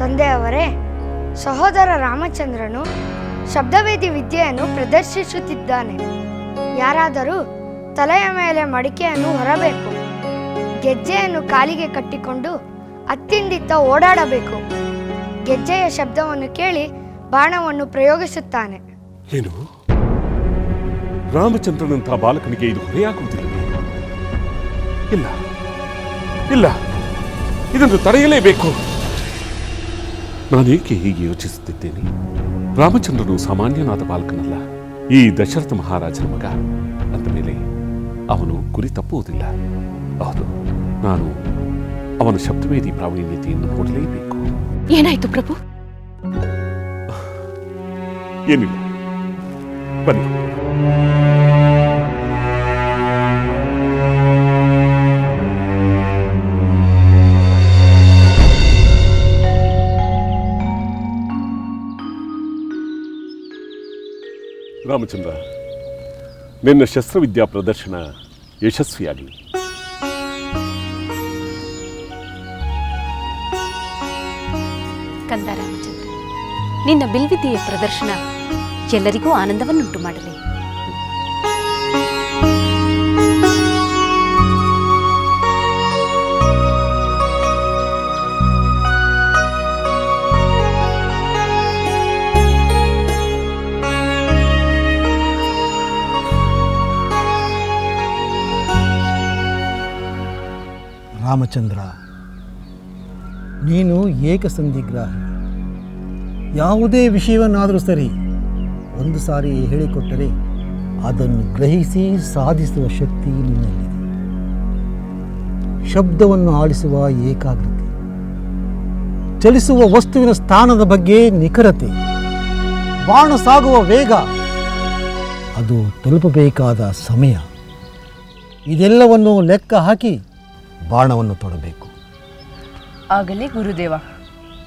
ತಂದೆಯವರೇ, ಸಹೋದರ ರಾಮಚಂದ್ರನು ಶಬ್ದವೇದಿ ವಿದ್ಯೆಯನ್ನು ಪ್ರದರ್ಶಿಸುತ್ತಿದ್ದಾನೆ. ಯಾರಾದರೂ ತಲೆಯ ಮೇಲೆ ಮಡಿಕೆಯನ್ನು ಹೊರಬೇಕು, ಗೆಜ್ಜೆಯನ್ನು ಕಾಲಿಗೆ ಕಟ್ಟಿಕೊಂಡು ಅತ್ತಿಂದಿತ್ತ ಓಡಾಡಬೇಕು. ಗೆಜ್ಜೆಯ ಶಬ್ದವನ್ನು ಕೇಳಿ ಬಾಣವನ್ನು ಪ್ರಯೋಗಿಸುತ್ತಾನೆ. ಏನು? ರಾಮಚಂದ್ರನಂತಹ ಬಾಲಕನಿಗೆ ಇದು ಹೊರೆಯಾಗುವುದಿಲ್ಲವೇ ಇಲ್ಲ ಇಲ್ಲ, ಇದನ್ನು ತಡೆಯಲೇಬೇಕು. ನಾನೇಕೆ ಹೀಗೆ ಯೋಚಿಸುತ್ತಿದ್ದೇನೆ? ರಾಮಚಂದ್ರನು ಸಾಮಾನ್ಯನಾದ ಬಾಲಕನಲ್ಲ. ಈ ದಶರಥ ಮಹಾರಾಜನ ಮಗ ಅಂದ ಮೇಲೆ ಅವನು ಗುರಿ ತಪ್ಪುವುದಿಲ್ಲ. ಹೌದು ನಾನು ಅವನ ಶಬ್ದವೇದಿ ಪ್ರಾವೀಣ್ಯತೆಯನ್ನು ನೋಡಲೇಬೇಕು. ಏನಾಯ್ತು ಪ್ರಭು? ಏನಿಲ್ಲ. ಬನ್ನಿ. ರಾಮಚಂದ್ರ ನಿನ್ನ ಶಸ್ತ್ರವಿದ್ಯಾ ಪ್ರದರ್ಶನ ಯಶಸ್ವಿಯಾಗಲಿ ಕಂದ ರಾಮಚಂದ್ರ ನಿನ್ನ ಬಿಲ್ವಿದ್ಯೆಯ ಪ್ರದರ್ಶನ ಎಲ್ಲರಿಗೂ ಆನಂದವನ್ನುಂಟು ಮಾಡಲಿ ರಾಮಚಂದ್ರ, ನೀನು ಏಕಸಂದಿಗ್ರಹ ಯಾವುದೇ ವಿಷಯವನ್ನಾದರೂ ಸರಿ ಒಂದು ಸಾರಿ ಹೇಳಿಕೊಟ್ಟರೆ ಅದನ್ನು ಗ್ರಹಿಸಿ ಸಾಧಿಸುವ ಶಕ್ತಿ ನಿನ್ನಲ್ಲಿದೆ. ಶಬ್ದವನ್ನು ಆಲಿಸುವ ಏಕಾಗ್ರತೆ, ಚಲಿಸುವ ವಸ್ತುವಿನ ಸ್ಥಾನದ ಬಗ್ಗೆ ನಿಖರತೆ ಬಾಣ ಸಾಗುವ ವೇಗ, ಅದು ತಲುಪಬೇಕಾದ ಸಮಯ. ಇದೆಲ್ಲವನ್ನು ಲೆಕ್ಕ ಹಾಕಿ ಬಾಣವನ್ನು ತೊಡಬೇಕು. ಆಗಲಿ ಗುರುದೇವ.